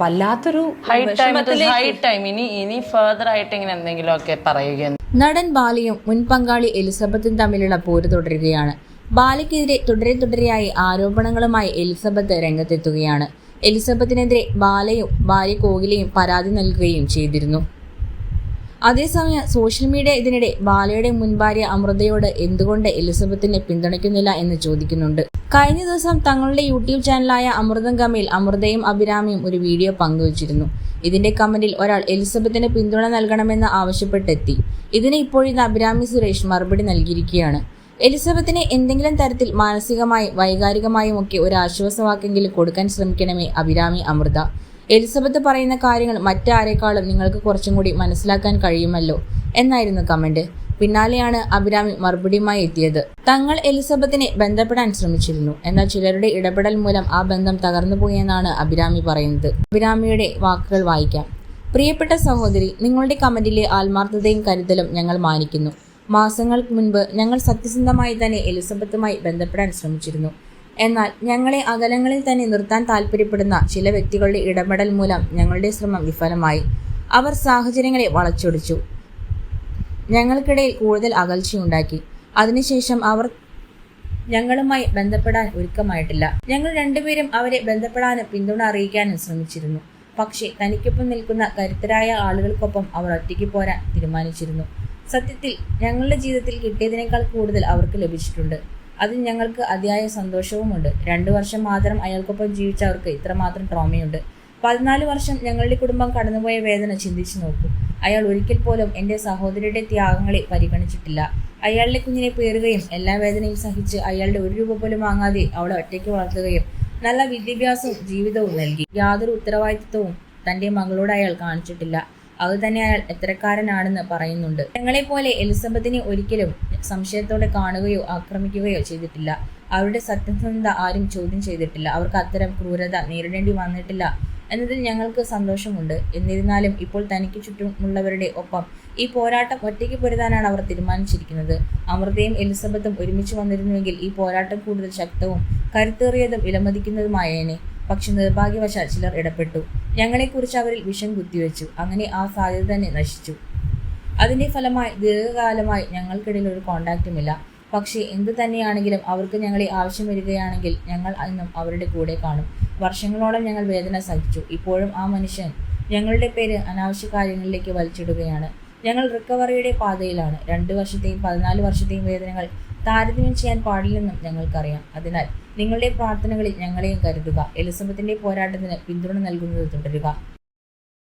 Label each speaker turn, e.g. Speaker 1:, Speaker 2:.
Speaker 1: വല്ലാത്തൊരു
Speaker 2: high time ഇനി ഇനി ഫർദർ ആയിട്ട് ഇങ്ങനെ എന്തെങ്കിലുമൊക്കെ പറയുക
Speaker 3: നടൻ ബാലയും മുൻ പങ്കാളി എലിസബത്തും തമ്മിലുള്ള പോര് തുടരുകയാണ്. ബാലയ്ക്കെതിരെ തുടരെ തുടരെയായി ആരോപണങ്ങളുമായി എലിസബത്ത് രംഗത്തെത്തുകയാണ്. എലിസബത്തിനെതിരെ ബാലയും ഭാര്യ കോകിലയും പരാതി നൽകുകയും ചെയ്തിരുന്നു. അതേസമയം സോഷ്യൽ മീഡിയ ഇതിനിടെ ബാലയുടെ മുൻഭാര്യ അമൃതയോട് എന്തുകൊണ്ട് എലിസബത്തിനെ പിന്തുണയ്ക്കുന്നില്ല എന്ന് ചോദിക്കുന്നുണ്ട്. കഴിഞ്ഞ ദിവസം തങ്ങളുടെ യൂട്യൂബ് ചാനലായ അമൃതം കമ്മിൽ അമൃതയും അഭിരാമിയും ഒരു വീഡിയോ പങ്കുവച്ചിരുന്നു. ഇതിന്റെ കമന്റിൽ ഒരാൾ എലിസബത്തിന് പിന്തുണ നൽകണമെന്ന് ആവശ്യപ്പെട്ടെത്തി. ഇതിന് ഇപ്പോഴിന്ന് അഭിരാമി സുരേഷ് മറുപടി നൽകിയിരിക്കുകയാണ്. എലിസബത്തിന് എന്തെങ്കിലും തരത്തിൽ മാനസികമായും വൈകാരികമായും ഒക്കെ ഒരു ആശ്വാസവാക്കെങ്കിലും കൊടുക്കാൻ ശ്രമിക്കണമേ അഭിരാമി അമൃത. എലിസബത്ത് പറയുന്ന കാര്യങ്ങൾ മറ്റാരേക്കാളും നിങ്ങൾക്ക് കുറച്ചും കൂടി മനസ്സിലാക്കാൻ കഴിയുമല്ലോ എന്നായിരുന്നു കമന്റ്. പിന്നാലെയാണ് അഭിരാമി മറുപടിയുമായി എത്തിയത്. തങ്ങൾ എലിസബത്തിനെ ബന്ധപ്പെടാൻ ശ്രമിച്ചിരുന്നു. എന്നാൽ ചിലരുടെ ഇടപെടൽ മൂലം ആ ബന്ധം തകർന്നുപോയെന്നാണ് അഭിരാമി പറയുന്നത്. അഭിരാമിയുടെ വാക്കുകൾ വായിക്കാം. പ്രിയപ്പെട്ട സഹോദരി നിങ്ങളുടെ കമന്റിലെ ആത്മാർത്ഥതയും കരുതലും ഞങ്ങൾ മാനിക്കുന്നു. മാസങ്ങൾക്ക് മുൻപ് ഞങ്ങൾ സത്യസന്ധമായി തന്നെ എലിസബത്തുമായി ബന്ധപ്പെടാൻ ശ്രമിച്ചിരുന്നു. എന്നാൽ ഞങ്ങളെ അകലങ്ങളിൽ തന്നെ നിർത്താൻ താല്പര്യപ്പെടുന്ന ചില വ്യക്തികളുടെ ഇടപെടൽ മൂലം ഞങ്ങളുടെ ശ്രമം വിഫലമായി. അവർ സാഹചര്യങ്ങളെ വളച്ചൊടിച്ചു. ഞങ്ങൾക്കിടയിൽ കൂടുതൽ അകൽച്ചയുണ്ടാക്കി. അതിനുശേഷം അവർ ഞങ്ങളുമായി ബന്ധപ്പെടാൻ ഒരുക്കമായിട്ടില്ല. ഞങ്ങൾ രണ്ടുപേരും അവരെ ബന്ധപ്പെടാനും പിന്തുണ അറിയിക്കാനും ശ്രമിച്ചിരുന്നു. പക്ഷേ തനിക്കൊപ്പം നിൽക്കുന്ന കരുത്തരായ ആളുകൾക്കൊപ്പം അവർ ഒറ്റയ്ക്ക് പോരാൻ തീരുമാനിച്ചിരുന്നു. സത്യത്തിൽ ഞങ്ങളുടെ ജീവിതത്തിൽ കിട്ടിയതിനേക്കാൾ കൂടുതൽ അവർക്ക് ലഭിച്ചിട്ടുണ്ട്. അതിൽ ഞങ്ങൾക്ക് അതിയായ സന്തോഷവുമുണ്ട്. രണ്ടു വർഷം മാത്രം അയാൾക്കൊപ്പം ജീവിച്ച അവർക്ക് ഇത്രമാത്രം ട്രോമയുണ്ട്. പതിനാല് വർഷം ഞങ്ങളുടെ കുടുംബം കടന്നുപോയ വേദന ചിന്തിച്ചു നോക്കൂ. അയാൾ ഒരിക്കൽ പോലും എന്റെ സഹോദരിയുടെ ത്യാഗങ്ങളെ പരിഗണിച്ചിട്ടില്ല. അയാളുടെ കുഞ്ഞിനെ പേറുകയും എല്ലാ വേദനയും സഹിച്ച് അയാളുടെ ഒരു രൂപ പോലും വാങ്ങാതെ അവളെ ഒറ്റയ്ക്ക് വളർത്തുകയും നല്ല വിദ്യാഭ്യാസവും ജീവിതവും നൽകി. യാതൊരു ഉത്തരവാദിത്വവും തന്റെ മകളോട് അയാൾ കാണിച്ചിട്ടില്ല. അത് തന്നെ അയാൾ എത്രക്കാരനാണെന്ന് പറയുന്നുണ്ട്. ഞങ്ങളെപ്പോലെ എലിസബത്തിനെ ഒരിക്കലും സംശയത്തോടെ കാണുകയോ ആക്രമിക്കുകയോ ചെയ്തിട്ടില്ല. അവരുടെ സത്യസന്ധത ആരും ചോദ്യം ചെയ്തിട്ടില്ല. അവർക്ക് അത്തരം ക്രൂരത നേരിടേണ്ടി വന്നിട്ടില്ല എന്നതിൽ ഞങ്ങൾക്ക് സന്തോഷമുണ്ട്. എന്നിരുന്നാലും ഇപ്പോൾ തനിക്ക് ചുറ്റുമുള്ളവരുടെ ഒപ്പം ഈ പോരാട്ടം ഒറ്റയ്ക്ക് പൊരുതാനാണ് അവർ തീരുമാനിച്ചിരിക്കുന്നത്. അമൃതയും എലിസബത്തും ഒരുമിച്ച് വന്നിരുന്നുവെങ്കിൽ ഈ പോരാട്ടം കൂടുതൽ ശക്തവും കരുത്തേറിയതും വിലമതിക്കുന്നതുമായേനെ. പക്ഷെ നിർഭാഗ്യവശാൽ ചിലർ ഇടപെട്ടു. ഞങ്ങളെക്കുറിച്ച് അവരിൽ വിഷം കുത്തിവെച്ചു. അങ്ങനെ ആ സാധ്യത തന്നെ നശിച്ചു. അതിന്റെ ഫലമായി ദീർഘകാലമായി ഞങ്ങൾക്കിടയിൽ ഒരു കോണ്ടാക്റ്റുമില്ല പക്ഷേ എന്തു തന്നെയാണെങ്കിലും അവർക്ക് ഞങ്ങളെ ആവശ്യം വരികയാണെങ്കിൽ ഞങ്ങൾ അന്നും അവരുടെ കൂടെ കാണും. വർഷങ്ങളോളം ഞങ്ങൾ വേദന സഹിച്ചു. ഇപ്പോഴും ആ മനുഷ്യൻ ഞങ്ങളുടെ പേര് അനാവശ്യ കാര്യങ്ങളിലേക്ക് വലിച്ചിടുകയാണ്. ഞങ്ങൾ റിക്കവറിയുടെ പാതയിലാണ്. രണ്ട് വർഷത്തെയും പതിനാല് വർഷത്തെയും വേദനകൾ താരതമ്യം ചെയ്യാൻ പാടില്ലെന്നും ഞങ്ങൾക്കറിയാം. അതിനാൽ നിങ്ങളുടെ പ്രാർത്ഥനകളിൽ ഞങ്ങളെയും കരുതുക. എലിസബത്തിന്റെ പോരാട്ടത്തിന് പിന്തുണ നൽകുന്നത് തുടരുക.